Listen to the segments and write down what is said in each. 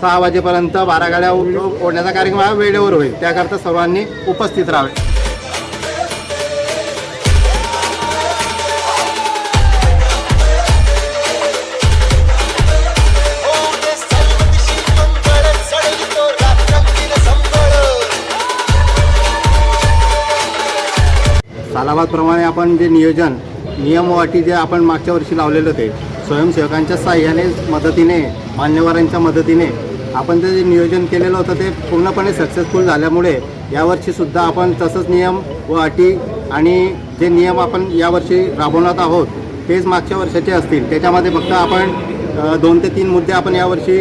सहा वाजेपर्यंत बारा गाड्या ओढण्याचा कार्यक्रम हा वेळेवर होईल. त्याकरता सर्वांनी उपस्थित राहावे. सालाबादप्रमाणे आपण जे नियोजन नियम जे आपण मागच्या वर्षी लावलेलं होते स्वयंसेवकांच्या साह्याने मदतीने मान्यवरांच्या मदतीने आपण ते जे नियोजन केलेलं होतं ते पूर्णपणे सक्सेसफुल झाल्यामुळे यावर्षीसुद्धा आपण तसंच नियम व अटी आणि जे नियम आपण यावर्षी राबवणार आहोत तेच मागच्या वर्षाचे असतील. त्याच्यामध्ये फक्त आपण दोन ते तीन मुद्दे आपण यावर्षी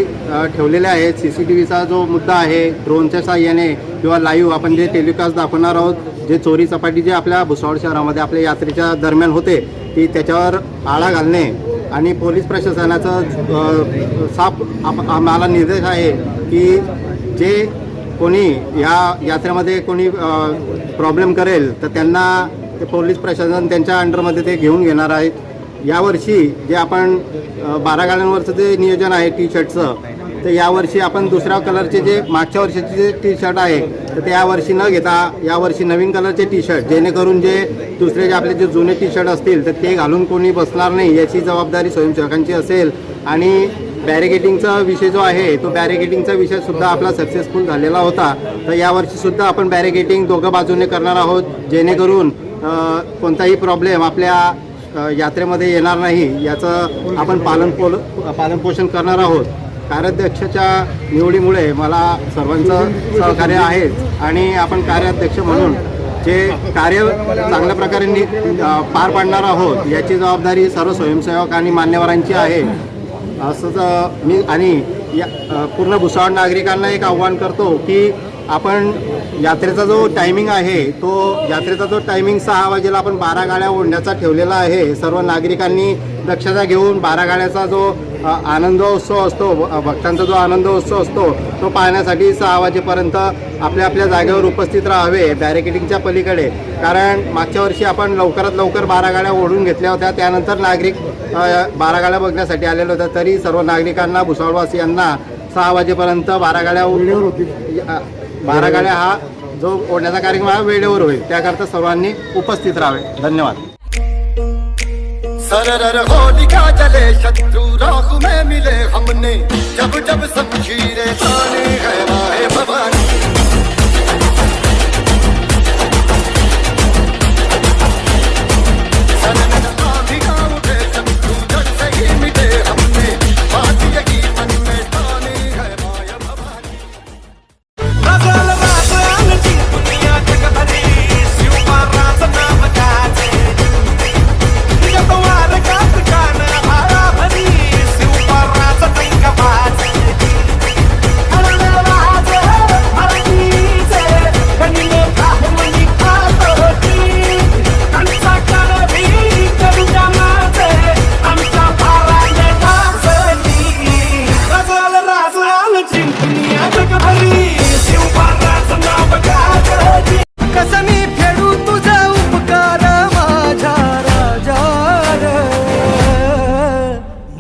ठेवलेले आहेत. सी सी टी व्हीचा जो मुद्दा आहे ड्रोनच्या साह्याने किंवा लाईव्ह आपण जे टेलिकास्ट दाखवणार आहोत जे चोरी चपाटी जे आपल्या भुसावळ शहरामध्ये आपल्या यात्रेच्या दरम्यान होते ती त्याच्यावर आळा घालणे आणि पोलीस प्रशासनाचं साफ आप- आम्हाला निर्देश आहे की जे कोणी या यात्रेमध्ये कोणी प्रॉब्लेम करेल तर त्यांना ते पोलीस प्रशासन त्यांच्या अंडरमध्ये ते घेऊन घेणार आहेत. यावर्षी जे आपण बारा गाड्यांवरचं जे नियोजन आहे टी शर्टचं तर यावर्षी आपण दुसऱ्या कलरचे जे मागच्या वर्षाचे जे टी शर्ट आहे तर ते यावर्षी न घेता यावर्षी नवीन कलरचे टी शर्ट जेणेकरून जे दुसरे जे आपले जे जुने टी शर्ट असतील तर ते घालून कोणी बसणार नाही याची जबाबदारी स्वयंसेवकांची असेल. आणि बॅरिगेटिंगचा विषय जो आहे तो बॅरिगेटिंगचा विषय सुद्धा आपला सक्सेसफुल झालेला होता. तर यावर्षी सुद्धा आपण बॅरिगेटिंग दोघं बाजूने करणार आहोत जेणेकरून कोणताही प्रॉब्लेम आपल्या यात्रेमध्ये येणार नाही याचं आपण पालन पोल पालनपोषण करणार आहोत. कार्याध्यक्षाच्या निवडीमुळे मला सर्वांचं सहकार्य आहे आणि आपण कार्याध्यक्ष म्हणून जे कार्य चांगल्या प्रकारे नि पार पाडणार आहोत याची जबाबदारी सर्व स्वयंसेवक आणि मान्यवरांची आहे. असंच मी आणि या पूर्ण भुसावळ नागरिकांना एक आव्हान करतो की आपण यात्रेचा जो टायमिंग आहे तो यात्रेचा जो टायमिंग सहा वाजेला आपण बारा गाड्या ओढण्याचा ठेवलेला आहे. सर्व नागरिकांनी दक्षता घेऊन बारा गाड्याचा जो आनंदोत्सव असतो भक्तांचा जो आनंदोत्सव असतो तो पाहण्यासाठी सहा वाजेपर्यंत आपल्या आपल्या जागेवर उपस्थित राहावे बॅरिकेडिंगच्या पलीकडे. कारण मागच्या वर्षी आपण लवकरात लवकर बारा गाड्या ओढून घेतल्या होत्या त्यानंतर नागरिक बारा गाड्या बघण्यासाठी आलेले होते. तरी सर्व नागरिकांना भुसावळवासियांना सहा वाजेपर्यंत बारा गाड्या बारा गाड्या हा जो ओढण्याचा कार्यक्रम हा वेळेवर होईल. त्याकरता सर्वांनी उपस्थित राहावे. धन्यवाद. सरर होलिका जले शत्रु राख में मिले हमने। जब जब शमशीरें ताने है भवानी।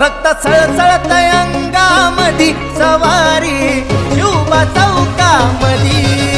रक्त सळसळत अंगामधी सवारी शिवबा चौकामधी.